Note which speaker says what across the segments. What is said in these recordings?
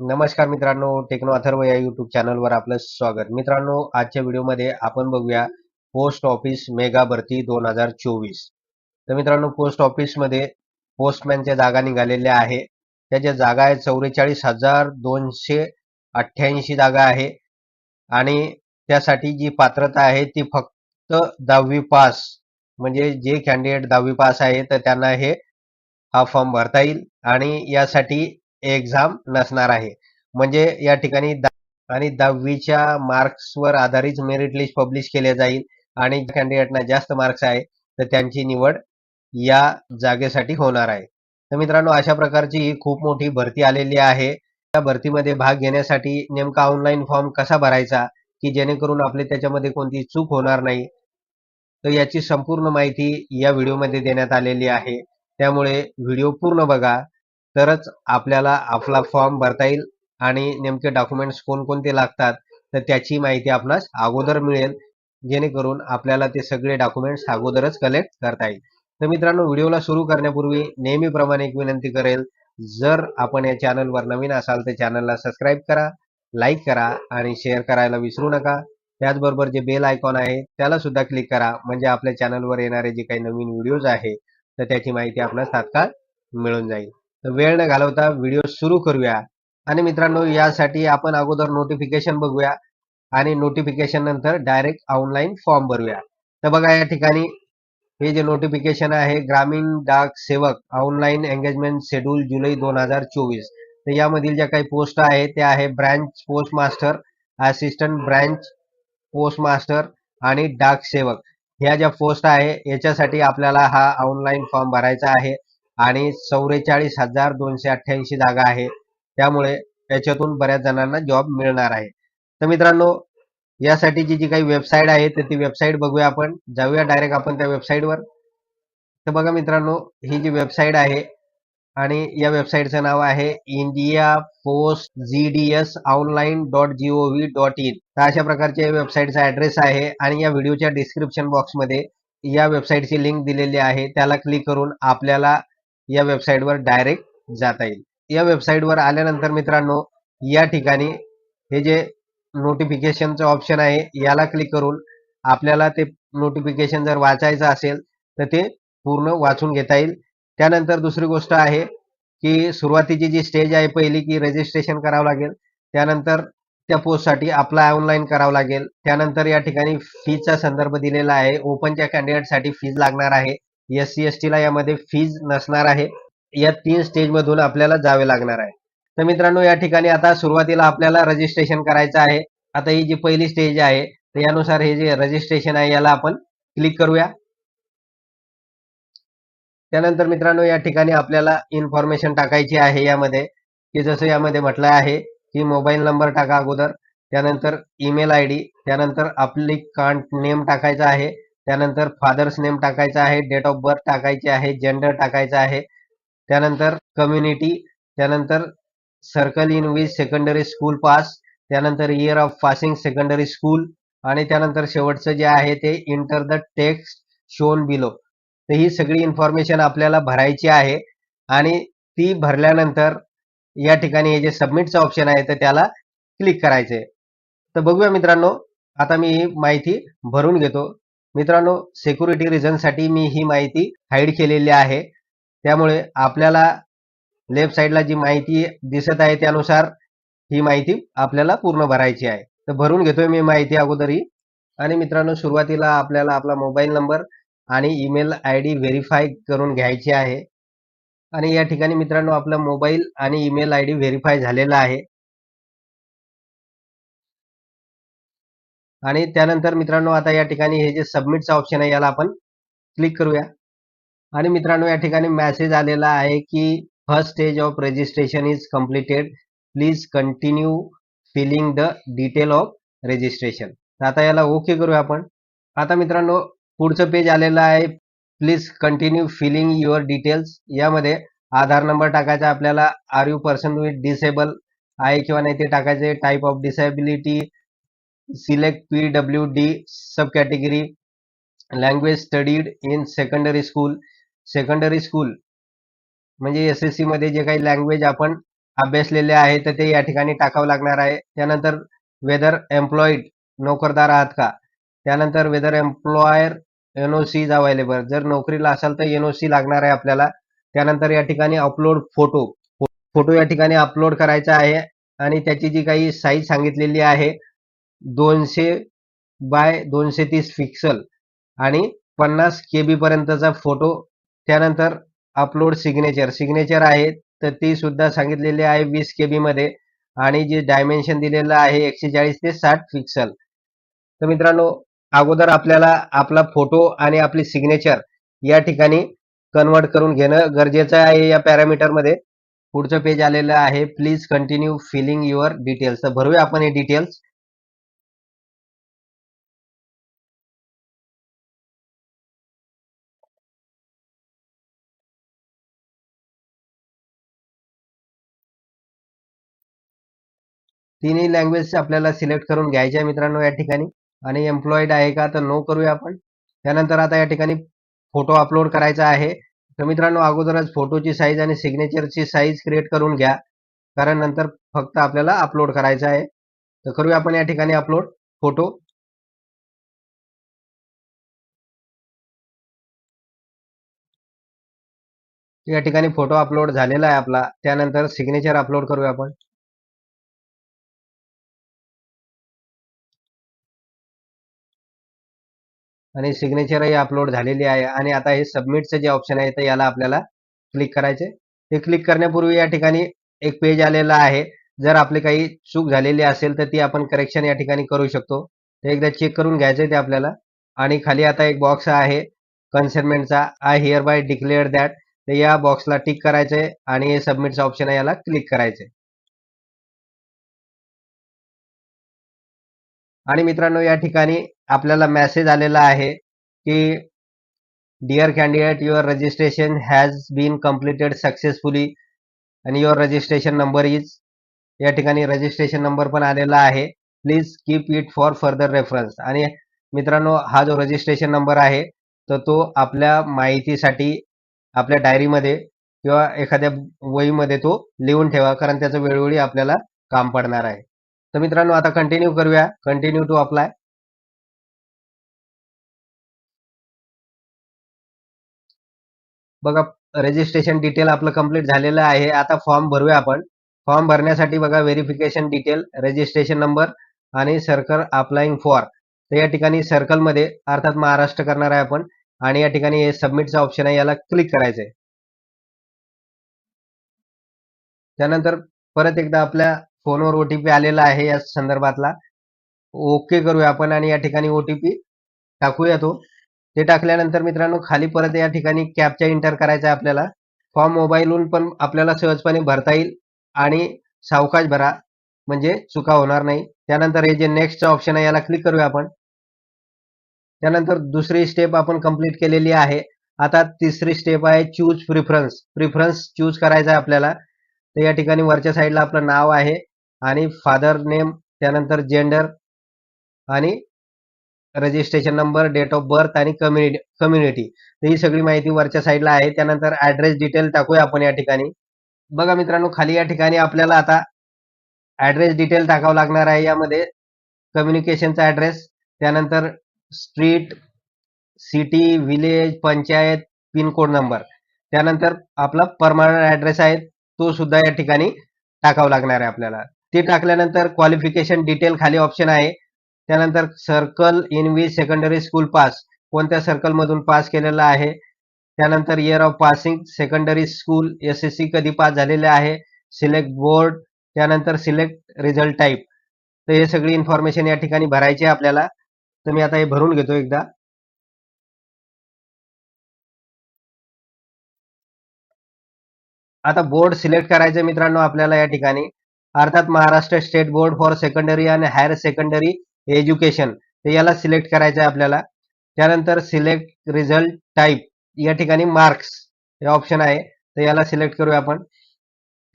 Speaker 1: नमस्कार मित्रांनो टेक्नो अथर्व या युट्यूब चॅनलवर आपलं स्वागत. मित्रांनो आजच्या व्हिडिओमध्ये आपण बघूया पोस्ट ऑफिस मेगा भरती दोन हजार चोवीस. तर मित्रांनो पोस्ट ऑफिसमध्ये पोस्टमॅनच्या जागा निघालेल्या आहे. त्याच्या जागा आहेत चौवेचाळीस हजार दोनशे अठ्ठ्याऐंशी जागा आहे. आणि त्यासाठी जी पात्रता आहे ती फक्त दहावी पास म्हणजे जे कॅन्डिडेट दहावी पास आहे तर त्यांना हे हा फॉर्म भरता येईल. आणि यासाठी एक्झाम नसणार आहे. म्हणजे या ठिकाणी आणि दहावीच्या मार्क्सवर आधारित मेरिट लिस्ट पब्लिश केले जाईल आणि कॅन्डिडेटना जास्त मार्क्स आहे तर त्यांची निवड या जागेसाठी होणार आहे. तर मित्रांनो अशा प्रकारची ही खूप मोठी भरती आलेली आहे. त्या भरतीमध्ये भाग घेण्यासाठी नेमका ऑनलाईन फॉर्म कसा भरायचा की जेणेकरून आपले त्याच्यामध्ये कोणती चूक होणार नाही तर याची संपूर्ण माहिती या व्हिडिओमध्ये देण्यात आलेली आहे. त्यामुळे व्हिडिओ पूर्ण बघा. तरच आपल्याला आपला फॉर्म भरता येईल आणि नेमके डॉक्युमेंट्स कोणकोणते लागतात तर त्याची माहिती आपणास अगोदर मिळेल. जेणेकरून आपल्याला ते सगळे डॉक्युमेंट्स अगोदरच कलेक्ट करता येईल. तर मित्रांनो व्हिडिओला सुरू करण्यापूर्वी नेहमीप्रमाणे एक विनंती करेल. जर आपण या चॅनलवर नवीन असाल तर चॅनलला सबस्क्राईब करा लाईक करा आणि शेअर करायला विसरू नका. त्याचबरोबर जे बेल आयकॉन आहे त्याला सुद्धा क्लिक करा. म्हणजे आपल्या चॅनलवर येणारे जे काही नवीन व्हिडिओज आहे तर त्याची माहिती आपल्याला तात्काळ मिळून जाईल. तर वेळ न घालवता व्हिडिओ सुरू करूया. आणि मित्रांनो यासाठी आपण अगोदर नोटिफिकेशन बघूया आणि नोटिफिकेशन नंतर डायरेक्ट ऑनलाईन फॉर्म भरूया. तर बघा या ठिकाणी हे जे नोटिफिकेशन आहे ग्रामीण डाक सेवक ऑनलाईन एंगेजमेंट शेड्यूल जुलै दोन हजार चोवीस. तर यामधील ज्या काही पोस्ट आहे त्या आहे branch post master assistant branch post master आणि डाक सेवक. ह्या ज्या पोस्ट आहे याच्यासाठी आपल्याला हा ऑनलाईन फॉर्म भरायचा आहे. आणि चौवेचाळीस हजार दोनशे अठ्ठ्याऐंशी जागा आहे. त्यामुळे याच्यातून बऱ्याच जणांना जॉब मिळणार आहे. तर मित्रांनो यासाठी जी जी काही वेबसाईट आहे तर ती वेबसाईट बघूया आपण. जाऊया डायरेक्ट आपण त्या वेबसाईटवर तर बघा मित्रांनो ही जी वेबसाईट आहे आणि या वेबसाईटचं नाव आहे India post G D S online dot G O V dot in तर अशा प्रकारच्या या वेबसाईटचा ॲड्रेस आहे आणि या व्हिडिओच्या डिस्क्रिप्शन बॉक्समध्ये या वेबसाईटची लिंक दिलेली आहे. त्याला क्लिक करून आपल्याला या वेबसाईटवर डायरेक्ट जाता येईल. या वेबसाईटवर आल्यानंतर मित्रांनो या ठिकाणी हे जे नोटिफिकेशनचं ऑप्शन आहे याला क्लिक करून आपल्याला ते नोटिफिकेशन जर वाचायचं असेल तर ते पूर्ण वाचून घेता येईल. त्यानंतर दुसरी गोष्ट आहे की सुरुवातीची जी स्टेज आहे पहिली की रजिस्ट्रेशन करावं लागेल. त्यानंतर त्या पोस्टसाठी अप्लाय ऑनलाईन करावं लागेल. त्यानंतर या ठिकाणी फीचा संदर्भ दिलेला आहे. ओपनच्या कॅन्डिडेटसाठी फीज लागणार आहे. एस सी एस टीला यामध्ये फीज नसणार आहे. या तीन स्टेजमधून आपल्याला जावे लागणार आहे. तर मित्रांनो या ठिकाणी आता सुरुवातीला आपल्याला रजिस्ट्रेशन करायचं आहे. आता ही जी पहिली स्टेज आहे तर यानुसार हे जे रजिस्ट्रेशन आहे याला आपण क्लिक करूया. त्यानंतर मित्रांनो या ठिकाणी आपल्याला इन्फॉर्मेशन टाकायची आहे यामध्ये. की जसं यामध्ये म्हटलं आहे की मोबाईल नंबर टाका अगोदर. त्यानंतर ईमेल आय डी त्यानंतर आपली कांट नेम टाकायचा आहे. त्यानंतर फादर्स नेम टाकायचा आहे डेट ऑफ बर्थ टाकायची आहे जेंडर टाकायचा आहे. त्यानंतर कम्युनिटी त्यानंतर circle in which secondary school pass त्यानंतर year of passing secondary school आणि त्यानंतर शेवटचं जे आहे ते enter the text shown below तर ही सगळी इन्फॉर्मेशन आपल्याला भरायची आहे आणि ती भरल्यानंतर या ठिकाणी हे जे सबमिटचं ऑप्शन आहे तर त्याला क्लिक करायचे तर बघूया मित्रांनो आता मी ही माहिती भरून घेतो. मित्रांनो सिक्युरिटी रिझनसाठी मी ही माहिती हाईड केलेली आहे. त्यामुळे आपल्याला लेफ्ट साईडला जी माहिती दिसत आहे त्यानुसार ही माहिती आपल्याला पूर्ण भरायची आहे. तर भरून घेतोय मी माहिती अगोदरही आणि मित्रांनो सुरुवातीला आपल्याला आपला मोबाईल नंबर आणि ईमेल आय डी व्हेरीफाय करून घ्यायची आहे. आणि या ठिकाणी मित्रांनो आपला मोबाईल आणि ईमेल आय डी व्हेरीफाय झालेला आहे. आणि त्यानंतर मित्रांनो आता या ठिकाणी हे जे सबमिटचं ऑप्शन आहे याला आपण क्लिक करूया. आणि मित्रांनो या ठिकाणी मेसेज आलेला आहे की first stage of registration is completed please continue filling the detail of registration तर आता याला ओके करूया आपण. आता मित्रांनो पुढचं पेज आलेलं आहे. Please continue filling your details यामध्ये आधार नंबर टाकायचा आपल्याला. Are you person with disable आहे किंवा नाही ते टाकायचे type of disability select P W D sub category language studied in school. School secondary school म्हणजे एस एस सी मध्ये जे काही लँग्वेज आपण अभ्यासलेले आहे तर ते या ठिकाणी टाकावं लागणार आहे. त्यानंतर वेदर एम्प्लॉईड नोकरदार आहात का? त्यानंतर whether employer NOC is available जर नोकरीला असाल तर एनओसी लागणार आहे आपल्याला. त्यानंतर या ठिकाणी अपलोड फोटो फोटो या ठिकाणी अपलोड करायचा आहे. आणि त्याची जी काही साईज सांगितलेली आहे दोनशे बाय दोनशे तीस पिक्सल आणि पन्नास के बी पर्यंतचा फोटो त्यानंतर अपलोड सिग्नेचर सिग्नेचर आहे तर ती सुद्धा सांगितलेली आहे वीस के बी मध्ये. आणि जे डायमेन्शन दिलेलं आहे एकशे चाळीस ते साठ पिक्सल तर मित्रांनो अगोदर आपल्याला आपला फोटो आणि आपली सिग्नेचर या ठिकाणी कन्वर्ट करून घेणं गरजेचं आहे या पॅरामीटरमध्ये पुढचं पेज आलेलं आहे. Please continue filling your details तर भरूया आपण हे डिटेल्स तिन्ही लँग्वेज आपल्याला सिलेक्ट करून घ्यायचे आहे मित्रांनो या ठिकाणी. आणि एम्प्लॉईड आहे का तर नो करूया आपण. त्यानंतर आता या ठिकाणी फोटो अपलोड करायचा आहे. तर मित्रांनो अगोदरच फोटोची साईज आणि सिग्नेचरची साईज क्रिएट करून घ्या. कारण नंतर फक्त आपल्याला अपलोड करायचा आहे. तर करूया आपण या ठिकाणी अपलोड फोटो या ठिकाणी फोटो अपलोड झालेला आहे आपला. त्यानंतर सिग्नेचर अपलोड करूया आपण. आणि सिग्नेचरही अपलोड झालेली आहे. आणि आता हे सबमिटचं जे ऑप्शन आहे तर याला आपल्याला क्लिक करायचे ते क्लिक करण्यापूर्वी या ठिकाणी एक पेज आलेला आहे. जर आपली काही चूक झालेली असेल तर ती आपण करेक्शन या ठिकाणी करू शकतो. ते एकदा चेक करून घ्यायचं ते आपल्याला. आणि खाली आता एक बॉक्स आहे. कन्सर्नमेंटचा I hereby declare that तर या बॉक्सला टिक करायचंय. आणि हे सबमिटचं ऑप्शन आहे याला क्लिक करायचंय. आणि मित्रांनो या ठिकाणी आपल्याला मेसेज आलेला आहे की dear candidate your registration has been completed successfully आणि युअर रजिस्ट्रेशन नंबर इज या ठिकाणी रजिस्ट्रेशन नंबर पण आलेला आहे. Please keep it for further reference आणि मित्रांनो हा जो रजिस्ट्रेशन नंबर आहे तर तो आपल्या माहितीसाठी आपल्या डायरीमध्ये किंवा एखाद्या वहीमध्ये तो लिहून ठेवा कारण त्याचं वेळोवेळी आपल्याला काम पडणार आहे. तर मित्रांनो आता कंटिन्यू करूया. कंटिन्यू टू अप्लाय बघा रजिस्ट्रेशन डिटेल आपलं कंप्लीट झालेलं आहे. आता फॉर्म भरूया आपण. फॉर्म भरण्यासाठी बघा व्हेरिफिकेशन डिटेल रजिस्ट्रेशन नंबर आणि सर्कल अप्लाइंग फॉर तर या ठिकाणी सर्कलमध्ये अर्थात महाराष्ट्र करणार आहे आपण. आणि या ठिकाणी हे सबमिटचं ऑप्शन आहे याला क्लिक करायचं आहे त्यानंतर परत एकदा आपल्या फोनवर ओटीपी आलेला आहे या संदर्भातला. ओके करूया आपण आणि या ठिकाणी ओटीपी टाकूया तो. ते टाकल्यानंतर मित्रांनो खाली परत या ठिकाणी कॅपचा इंटर करायचा आहे आपल्याला. फॉर्म मोबाईलहून पण आपल्याला सहजपणे भरता येईल आणि सावकाश भरा म्हणजे चुका होणार नाही. त्यानंतर हे जे नेक्स्टचं ऑप्शन आहे याला क्लिक करूया आपण. त्यानंतर दुसरी स्टेप आपण कंप्लीट केलेली आहे. आता तिसरी स्टेप आहे चूज प्रिफरन्स प्रिफरन्स चूज करायचा आहे आपल्याला. तर या ठिकाणी वरच्या साईडला आपलं नाव आहे. आणि फादर नेम त्यानंतर जेंडर आणि registration number date of birth आणि कम्युनिटी कम्युनिटी ही सगळी माहिती वरच्या साईडला आहे. त्यानंतर ऍड्रेस डिटेल टाकूया आपण या ठिकाणी. बघा मित्रांनो खाली या ठिकाणी आपल्याला आता ऍड्रेस डिटेल टाकावं लागणार आहे. यामध्ये कम्युनिकेशनचा ऍड्रेस त्यानंतर street city village panchayat pin code number त्यानंतर आपला परमानंट ऍड्रेस आहे. तो सुद्धा या ठिकाणी टाकावं लागणार आहे आपल्याला. ते टाकल्यानंतर क्वालिफिकेशन डिटेल खाली ऑप्शन आहे. त्यानंतर circle in we secondary school pass कोणत्या सर्कल मधून पास केलेला आहे? त्यानंतर year of passing secondary school S S C कधी पास झालेले आहे? सिलेक्ट बोर्ड त्यानंतर सिलेक्ट रिझल्ट टाईप तर हे सगळी इन्फॉर्मेशन या ठिकाणी भरायची आहे आपल्याला. तर मी आता हे भरून घेतो एकदा. आता बोर्ड सिलेक्ट करायचं मित्रांनो आपल्याला या ठिकाणी. अर्थात Maharashtra state board for secondary आणि हायर सेकंडरी एज्युकेशन. तर याला सिलेक्ट करायचं आहे आपल्याला. त्यानंतर सिलेक्ट रिझल्ट टाईप या ठिकाणी मार्क्स हे ऑप्शन आहे. तर याला सिलेक्ट करूया आपण.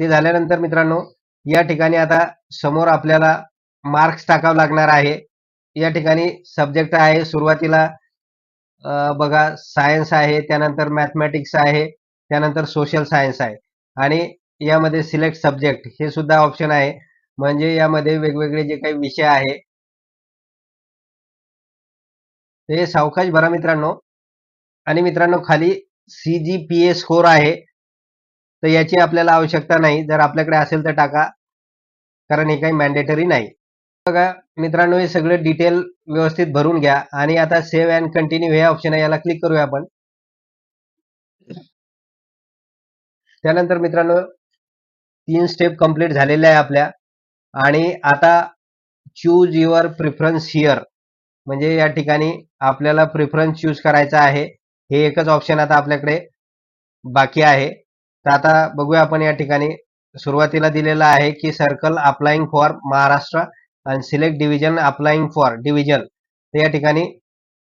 Speaker 1: ते झाल्यानंतर मित्रांनो या ठिकाणी आता समोर आपल्याला मार्क्स टाकावं लागणार आहे. या ठिकाणी सब्जेक्ट आहे सुरुवातीला बघा सायन्स आहे त्यानंतर मॅथमॅटिक्स आहे त्यानंतर सोशल सायन्स आहे. आणि यामध्ये सिलेक्ट सब्जेक्ट हे सुद्धा ऑप्शन आहे. म्हणजे यामध्ये वेगवेगळे जे काही विषय आहे हे सावकाश भरा मित्रांनो. आणि मित्रांनो खाली C G P A score आहे तर याची आपल्याला आवश्यकता नाही. जर आपल्याकडे असेल तर टाका कारण हे काही मॅन्डेटरी नाही. बघा मित्रांनो हे सगळं डिटेल व्यवस्थित भरून घ्या. आणि आता सेव्ह अँड कंटिन्यू हे ऑप्शन आहे याला क्लिक करूया आपण. त्यानंतर मित्रांनो तीन स्टेप कंप्लीट झालेल्या आहे आपल्या. आणि आता चूज युअर प्रिफरन्स हिअर म्हणजे या ठिकाणी आपल्याला प्रिफरन्स चूज करायचा आहे. हे एकच ऑप्शन आता आपल्याकडे बाकी आहे. तर आता बघूया आपण या ठिकाणी. सुरुवातीला दिलेलं आहे की सर्कल अप्लाइंग फॉर महाराष्ट्र आणि select division applying for division तर या ठिकाणी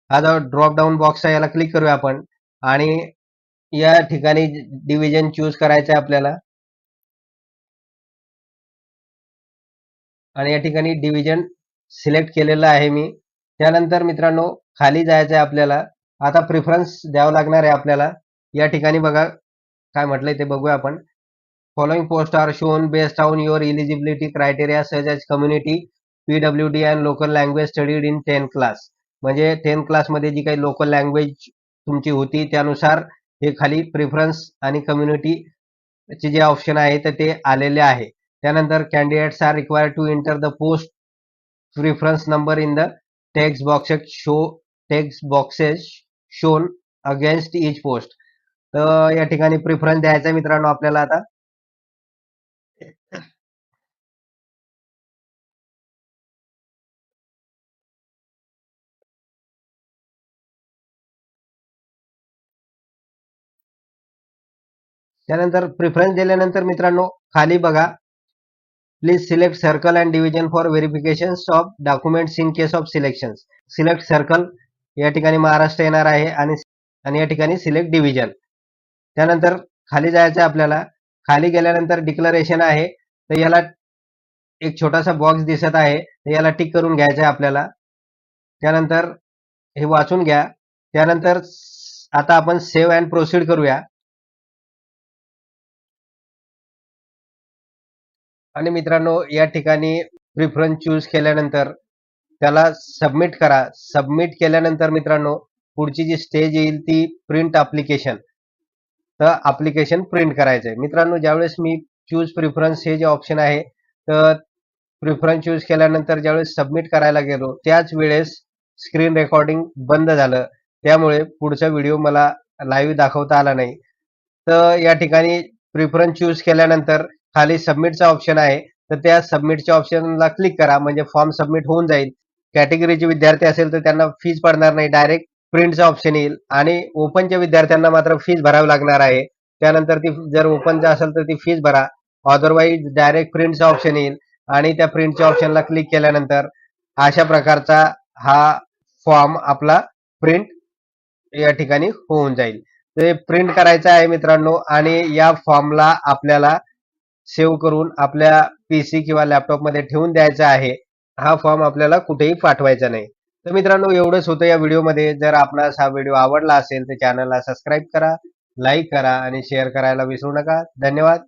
Speaker 1: हा जो ड्रॉप डाऊन बॉक्स आहे याला क्लिक करूया आपण. आणि या ठिकाणी डिव्हिजन चूज करायचं आहे आपल्याला. आणि या ठिकाणी डिव्हिजन सिलेक्ट केलेलं आहे मी. त्यानंतर मित्रांनो खाली जायचं आहे आपल्याला. आता प्रिफरन्स द्यावं लागणार आहे आपल्याला. या ठिकाणी बघा काय म्हटलंय ते बघूया आपण. Following post are shown based on your eligibility criteria such age community P W D and local language studied in ten class म्हणजे टेन क्लासमध्ये जी काही लोकल लँग्वेज तुमची होती त्यानुसार हे खाली प्रिफरन्स आणि कम्युनिटी चे जे ऑप्शन आहे तर ते आलेले आहे. त्यानंतर candidates are required to enter the post preference number in the text boxes show text boxes shown against each post तर या ठिकाणी प्रिफरन्स द्यायचा मित्रांनो आपल्याला आता. त्यानंतर प्रिफरन्स दिल्यानंतर मित्रांनो खाली बघा. Please select circle and division for verifications of documents in case of selection select circle या ठिकाणी महाराष्ट्र येणार आहे आणि आणि या ठिकाणी सिलेक्ट डिव्हिजन त्यानंतर खाली जायचं आहे आपल्याला. खाली गेल्यानंतर डिक्लरेशन आहे. तर याला एक छोटासा बॉक्स दिसत आहे. तर याला टिक करून घ्यायचं आहे आपल्याला. त्यानंतर हे वाचून घ्या. त्यानंतर आता आपण सेव्ह अँड प्रोसीड करूया. आणि मित्रांनो या ठिकाणी प्रिफरन्स चूज केल्यानंतर त्याला सबमिट करा. सबमिट केल्यानंतर मित्रांनो पुढची जी स्टेज येईल ती प्रिंट अप्लिकेशन तर अप्लिकेशन प्रिंट करायचं आहे मित्रांनो ज्यावेळेस मी चूज प्रिफरन्स हे जे ऑप्शन आहे तर प्रिफरन्स चूज केल्यानंतर ज्यावेळेस सबमिट करायला गेलो त्याच वेळेस स्क्रीन रेकॉर्डिंग बंद झालं. त्यामुळे पुढचा व्हिडिओ मला लाईव्ह दाखवता आला नाही. तर या ठिकाणी प्रिफरन्स चूज केल्यानंतर खाली सबमिटचा ऑप्शन आहे तर त्या सबमिटच्या ऑप्शनला क्लिक करा म्हणजे फॉर्म सबमिट होऊन जाईल. कॅटेगरीचे विद्यार्थी असेल तर त्यांना फीज पडणार नाही डायरेक्ट प्रिंटचा ऑप्शन येईल. आणि ओपनच्या विद्यार्थ्यांना मात्र फीज भरावी लागणार आहे. त्यानंतर ती जर ओपनचा असेल तर ती फीज भरा. अदरवाईज डायरेक्ट प्रिंटचा ऑप्शन येईल. आणि त्या प्रिंटच्या ऑप्शनला क्लिक केल्यानंतर अशा प्रकारचा हा फॉर्म आपला प्रिंट या ठिकाणी होऊन जाईल. ते प्रिंट करायचं आहे मित्रांनो आणि या फॉर्मला आपल्याला सेव्ह करून आपल्या पीसी किंवा लॅपटॉपमध्ये ठेवून द्यायचा आहे हा फॉर्म आपल्याला कुठेही पाठवायचा नाही. तर मित्रांनो एवढंच होतं या व्हिडिओमध्ये जर आपणास हा व्हिडिओ आवडला असेल तर चॅनलला सबस्क्राईब करा लाईक करा आणि शेअर करायला विसरू नका. धन्यवाद.